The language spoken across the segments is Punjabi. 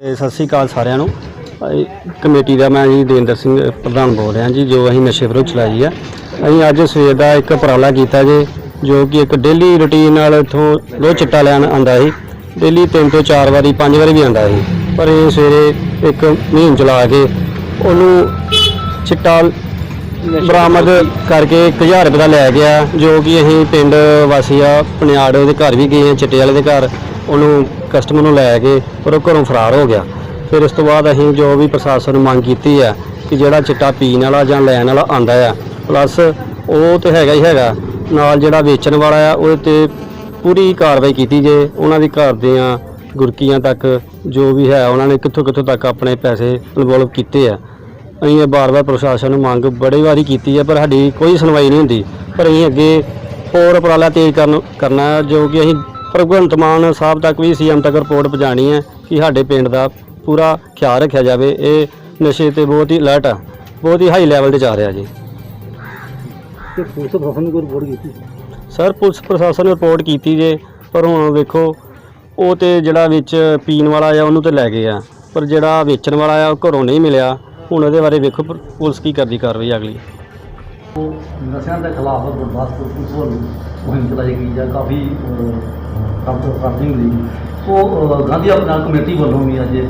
ਸਤਿ ਸ੍ਰੀ ਅਕਾਲ ਸਾਰਿਆਂ ਨੂੰ। ਕਮੇਟੀ ਦਾ ਮੈਂ ਜੀ ਦੇਂਦਰ ਸਿੰਘ, ਪ੍ਰਧਾਨ ਬੋਲ ਰਿਹਾ ਜੀ, ਜੋ ਅਸੀਂ ਨਸ਼ੇ ਵਿਰੁੱਧ ਚਲਾਈ ਆ। ਅਸੀਂ ਅੱਜ ਸਵੇਰ ਦਾ ਇੱਕ ਉਪਰਾਲਾ ਕੀਤਾ ਜੀ, ਜੋ ਕਿ ਇੱਕ ਡੇਲੀ ਰੁਟੀਨ ਨਾਲ ਇਥੋਂ ਰੋਜ਼ ਚਿੱਟਾ ਲੈਣ ਆਂਦਾ ਸੀ। ਡੇਲੀ ਤਿੰਨ ਤੋਂ ਚਾਰ ਵਾਰੀ, ਪੰਜ ਵਾਰੀ ਵੀ ਆਂਦਾ ਸੀ। ਪਰ ਇਹ ਸਵੇਰੇ ਇੱਕ ਮੁਹਿੰਮ ਚਲਾ ਕੇ ਉਹਨੂੰ ਚਿੱਟਾ ਬਰਾਮਦ ਕਰਕੇ 1000 ਰੁਪਏ ਦਾ ਲੈ ਗਿਆ, ਜੋ ਕਿ ਅਸੀਂ ਪਿੰਡ ਵਾਸੀ ਆ, ਪਨਿਆੜ ਉਹਦੇ ਘਰ ਵੀ ਗਏ ਆ, ਚਿੱਟੇ ਵਾਲੇ ਦੇ ਘਰ। ਉਹਨੂੰ ਕਸਟਮਰ ਨੂੰ ਲੈ ਕੇ ਪਰ ਉਹ ਘਰੋਂ ਫਰਾਰ ਹੋ ਗਿਆ। ਫਿਰ ਉਸ ਤੋਂ ਬਾਅਦ ਅਸੀਂ ਜੋ ਵੀ ਪ੍ਰਸ਼ਾਸਨ ਨੂੰ ਮੰਗ ਕੀਤੀ ਆ ਕਿ ਜਿਹੜਾ ਚਿੱਟਾ ਪੀਣ ਵਾਲਾ ਜਾਂ ਲੈਣ ਵਾਲਾ ਆਂਦਾ ਆ ਪਲੱਸ ਉਹ ਤੇ ਹੈਗਾ ਹੀ ਹੈਗਾ ਨਾਲ ਜਿਹੜਾ ਵੇਚਣ ਵਾਲਾ ਆ ਉਹਦੇ ਤੇ ਪੂਰੀ ਕਾਰਵਾਈ ਕੀਤੀ ਜੇ ਉਹਨਾਂ ਦੀ ਘਰ ਦੀਆਂ ਗੁਰਕੀਆਂ ਤੱਕ ਜੋ ਵੀ ਹੈ ਉਹਨਾਂ ਨੇ ਕਿੱਥੋਂ ਕਿੱਥੋਂ ਤੱਕ ਆਪਣੇ ਪੈਸੇ ਇਨਵੋਲਵ ਕੀਤੇ ਆ। ਅਸੀਂ ਇਹ ਬਾਰ-ਬਾਰ ਪ੍ਰਸ਼ਾਸਨ ਨੂੰ ਮੰਗ ਬੜੀ ਵਾਰੀ ਕੀਤੀ ਹੈ ਪਰ ਸਾਡੀ ਕੋਈ ਸੁਣਵਾਈ ਨਹੀਂ ਹੁੰਦੀ। ਪਰ ਅਸੀਂ ਅੱਗੇ ਹੋਰ ਉਪਰਾਲਾ ਤੇਜ਼ ਕਰਨ ਕਰਨਾ ਹੈ, ਜੋ ਕਿ ਅਸੀਂ ਭਗਵੰਤ ਮਾਨ ਸਾਹਿਬ ਤੱਕ ਵੀ ਸੀਐਮ ਤੱਕ ਰਿਪੋਰਟ ਪਹੁੰਚਾਉਣੀ ਹੈ ਕਿ ਸਾਡੇ ਪਿੰਡ ਦਾ ਪੂਰਾ ਖਿਆਲ ਰੱਖਿਆ ਜਾਵੇ। ਇਹ ਨਸ਼ੇ ਤੇ ਬਹੁਤ ਹੀ ਅਲਰਟ ਆ। ਬਹੁਤ ਹੀ ਹਾਈ ਲੈਵਲ ਤੇ ਜਾ ਰਿਹਾ ਜੀ। ਤੇ ਪੁਲਿਸ ਪ੍ਰਸ਼ਾਸਨ ਨੂੰ ਕੋਈ ਰਿਪੋਰਟ ਕੀਤੀ? ਸਰ ਪੁਲਿਸ ਪ੍ਰਸ਼ਾਸਨ ਨੇ ਰਿਪੋਰਟ ਕੀਤੀ ਜੇ ਪਰ ਹੁਣ ਵੇਖੋ ਉਹ ਤੇ ਜਿਹੜਾ ਵਿੱਚ ਪੀਣ ਵਾਲਾ ਆ ਉਹਨੂੰ ਤੇ ਲੈ ਗਏ ਆ। ਪਰ ਜਿਹੜਾ ਵੇਚਣ ਵਾਲਾ ਆ ਉਹ ਘਰੋਂ ਨਹੀਂ ਮਿਲਿਆ। ਹੁਣ ਉਹਦੇ ਬਾਰੇ ਵੇਖੋ ਪੁਲਿਸ ਕੀ ਕਰਦੀ ਕਾਰਵਾਈ ਅਗਲੀ। ਨਸ਼ਿਆਂ ਦੇ ਖਿਲਾਫ ਗੁਰਦਾਸਪੁਰ ਪੁਲਿਸ ਵੱਲੋਂ ਮੁਹਿੰਮ ਚਲਾਈ ਗਈ ਜਾਂ ਕਾਫੀ ਕੰਮ ਕਰਦੀ ਲਈ ਉਹ ਗਾਂਧੀ ਆਪਣਾ ਕਮੇਟੀ ਵੱਲੋਂ ਵੀ ਅੱਜ ਇੱਕ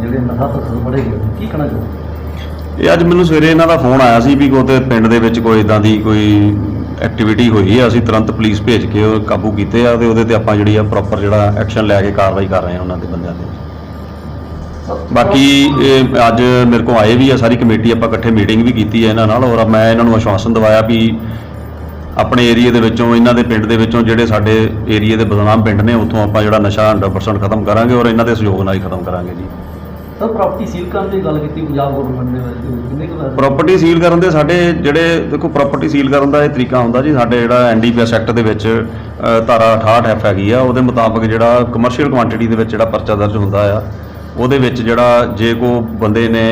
ਜਿਹੜੇ ਨਸ਼ਾ ਤਸਕਰ ਫੜੇ ਗਏ ਕੀ ਕਹਿਣਾ ਚਾਹੁੰਦੇ ਇਹ ਅੱਜ ਮੈਨੂੰ ਸਵੇਰੇ ਇਹਨਾਂ ਦਾ ਫੋਨ ਆਇਆ ਸੀ ਵੀ ਕੋਈ ਪਿੰਡ ਦੇ ਵਿੱਚ ਕੋਈ ਇਦਾਂ ਦੀ ਕੋਈ ਐਕਟੀਵਿਟੀ ਹੋਈ ਹੈ ਅਸੀਂ ਤੁਰੰਤ ਪੁਲਿਸ ਭੇਜ ਕੇ ਉਹ ਕਾਬੂ ਕੀਤੇ ਆ ਤੇ ਉਹਦੇ ਤੇ ਆਪਾਂ ਜਿਹੜੀ ਆ ਪ੍ਰੋਪਰ ਜਿਹੜਾ ਐਕਸ਼ਨ ਲੈ ਕੇ ਕਾਰਵਾਈ ਕਰ ਰਹੇ ਹਾਂ ਉਹਨਾਂ ਦੇ ਬੰਦਿਆਂ ਤੇ। ਬਾਕੀ ਇਹ ਅੱਜ ਮੇਰੇ ਕੋਲ ਆਏ ਵੀ ਆ, ਸਾਰੀ ਕਮੇਟੀ ਆਪਾਂ ਇਕੱਠੇ ਮੀਟਿੰਗ ਵੀ ਕੀਤੀ ਹੈ ਇਹਨਾਂ ਨਾਲ ਔਰ ਮੈਂ ਇਹਨਾਂ ਨੂੰ ਆਸ਼ਵਾਸਨ ਦਿਵਾਇਆ ਵੀ ਆਪਣੇ ਏਰੀਆ ਦੇ ਵਿੱਚੋਂ ਇਹਨਾਂ ਦੇ ਪਿੰਡ ਦੇ ਵਿੱਚੋਂ ਜਿਹੜੇ ਸਾਡੇ ਏਰੀਆ ਦੇ ਬਦਨਾਮ ਪਿੰਡ ਨੇ ਉੱਥੋਂ ਆਪਾਂ ਜਿਹੜਾ ਨਸ਼ਾ 100% ਖਤਮ ਕਰਾਂਗੇ ਔਰ ਇਹਨਾਂ ਦੇ ਸਹਿਯੋਗ ਨਾਲ ਹੀ ਖਤਮ ਕਰਾਂਗੇ ਜੀ। ਸਰ ਪ੍ਰਾਪਰਟੀ ਸੀਲ ਕਰਨ ਦੀ ਗੱਲ ਕੀਤੀ ਪੰਜਾਬ ਗਵਰਨਮੈਂਟ ਨੇ ਵੈਸੇ ਕਿੰਨੇ ਕੁ ਪ੍ਰਾਪਰਟੀ ਸੀਲ ਕਰਨ ਦੇ ਸਾਡੇ ਜਿਹੜੇ ਦੇਖੋ ਪ੍ਰਾਪਰਟੀ ਸੀਲ ਕਰਨ ਦਾ ਇਹ ਤਰੀਕਾ ਹੁੰਦਾ ਜੀ ਸਾਡੇ ਜਿਹੜਾ ਐਨਡੀਪੀਐਸ ਐਕਟ ਦੇ ਵਿੱਚ ਧਾਰਾ 68 ਐਫ ਹੈਗੀ ਆ ਉਹਦੇ ਮੁਤਾਬਕ ਜਿਹੜਾ ਕਮਰਸ਼ੀਅਲ ਕੁਆਂਟੀਟੀ ਦੇ ਵਿੱਚ ਜਿਹੜਾ ਪਰਚਾ ਦਰਜ ਹੁੰਦਾ ਆ ਉਹਦੇ ਵਿੱਚ ਜਿਹੜਾ ਜੇ ਕੋ ਬੰਦੇ ਨੇ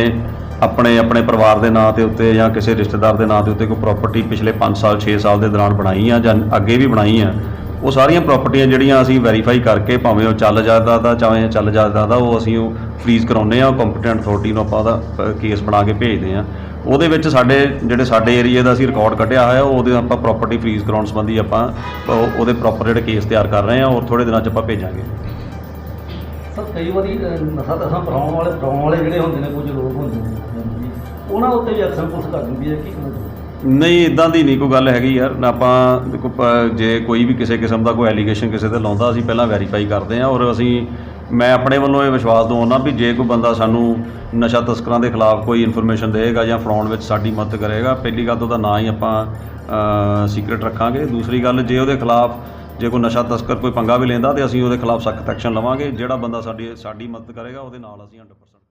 ਆਪਣੇ ਆਪਣੇ ਪਰਿਵਾਰ ਦੇ ਨਾਂ ਦੇ ਉੱਤੇ ਜਾਂ ਕਿਸੇ ਰਿਸ਼ਤੇਦਾਰ ਦੇ ਨਾਂ ਦੇ ਉੱਤੇ ਕੋਈ ਪ੍ਰਾਪਰਟੀ ਪਿਛਲੇ 5 ਸਾਲ 6 ਸਾਲ ਦੇ ਦੌਰਾਨ ਬਣਾਈ ਆ ਜਾਂ ਅੱਗੇ ਵੀ ਬਣਾਈ ਆ, ਉਹ ਸਾਰੀਆਂ ਪ੍ਰਾਪਰਟੀਆਂ ਜਿਹੜੀਆਂ ਅਸੀਂ ਵੈਰੀਫਾਈ ਕਰਕੇ ਭਾਵੇਂ ਉਹ ਚੱਲ ਜਾਂਦਾ ਦਾ ਚਾਹੇ ਚੱਲ ਜਾਂਦਾ ਦਾ ਉਹ ਅਸੀਂ ਉਹ ਫ੍ਰੀਜ਼ ਕਰਾਉਂਦੇ ਆ ਕੰਪੀਟੈਂਟ ਅਥਾਰਟੀ ਨੂੰ ਆਪਾਂ ਉਹਦਾ ਕੇਸ ਬਣਾ ਕੇ ਭੇਜਦੇ ਆ। ਉਹਦੇ ਵਿੱਚ ਸਾਡੇ, ਜਿਹੜੇ ਸਾਡੇ ਏਰੀਆ ਦਾ ਅਸੀਂ ਰਿਕਾਰਡ ਕੱਢਿਆ ਹੋਇਆ, ਉਹਦੇ ਆਪਾਂ ਪ੍ਰਾਪਰਟੀ ਫ੍ਰੀਜ਼ ਕਰਾਉਣ ਸੰਬੰਧੀ ਆਪਾਂ ਉਹਦੇ ਪ੍ਰੋਪਰ ਜਿਹੜੇ ਕੇਸ ਤਿਆਰ ਕਰ ਰਹੇ ਆ ਔਰ ਥੋੜੇ ਦਿਨਾਂ ਚ ਆਪਾਂ ਭੇਜਾਂਗੇ। ਕਈ ਵਾਰੀ ਨਸ਼ਾ ਤਸਕਰ ਫੜਾਉਣ ਵਾਲੇ ਫੜਾਉਣ ਵਾਲੇ ਜਿਹੜੇ ਹੁੰਦੇ ਨੇ, ਕੁਝ ਲੋਕ ਹੁੰਦੇ ਨੇ, ਉਹਨਾਂ ਉੱਤੇ ਵੀ ਐਕਸ਼ਨ ਪੁਲਿਸ ਕਰ ਦਿੰਦੀ ਹੈ, ਕੀ ਨਹੀਂ ਇਦਾਂ ਦੀ ਨਹੀਂ ਕੋਈ ਗੱਲ ਹੈਗੀ ਯਾਰ। ਆਪਾਂ, ਦੇਖੋ ਜੇ ਕੋਈ ਵੀ ਕਿਸੇ ਕਿਸਮ ਦਾ ਕੋਈ ਐਲੀਗੇਸ਼ਨ ਕਿਸੇ ਤੇ ਲਾਉਂਦਾ, ਅਸੀਂ ਪਹਿਲਾਂ ਵੈਰੀਫਾਈ ਕਰਦੇ ਹਾਂ, ਔਰ ਅਸੀਂ, ਮੈਂ ਆਪਣੇ ਵੱਲੋਂ ਇਹ ਵਿਸ਼ਵਾਸ ਦਵਾਉਣਾ ਵੀ ਜੇ ਕੋਈ ਬੰਦਾ ਸਾਨੂੰ ਨਸ਼ਾ ਤਸਕਰਾਂ ਦੇ ਖਿਲਾਫ ਕੋਈ ਇਨਫੋਰਮੇਸ਼ਨ ਦੇਵੇਗਾ ਜਾਂ ਫੜਾਉਣ ਵਿੱਚ ਸਾਡੀ ਮਦਦ ਕਰੇਗਾ, ਪਹਿਲੀ ਗੱਲ ਤਾਂ ਉਹਦਾ ਨਾਂ ਹੀ ਆਪਾਂ ਸੀਕ੍ਰੀਟ ਰੱਖਾਂਗੇ। ਦੂਸਰੀ ਗੱਲ, ਜੇ ਉਹਦੇ ਖਿਲਾਫ ਜੇ ਕੋਈ ਨਸ਼ਾ ਤਸਕਰ ਕੋਈ ਪੰਗਾ ਵੀ ਲੈਂਦਾ ਤੇ ਅਸੀਂ ਉਹਦੇ ਖਿਲਾਫ ਸਖਤ ਐਕਸ਼ਨ ਲਵਾਂਗੇ, ਜਿਹੜਾ ਬੰਦਾ ਸਾਡੀ ਸਾਡੀ ਮਦਦ ਕਰੇਗਾ, ਉਹਦੇ ਨਾਲ ਅਸੀਂ 100%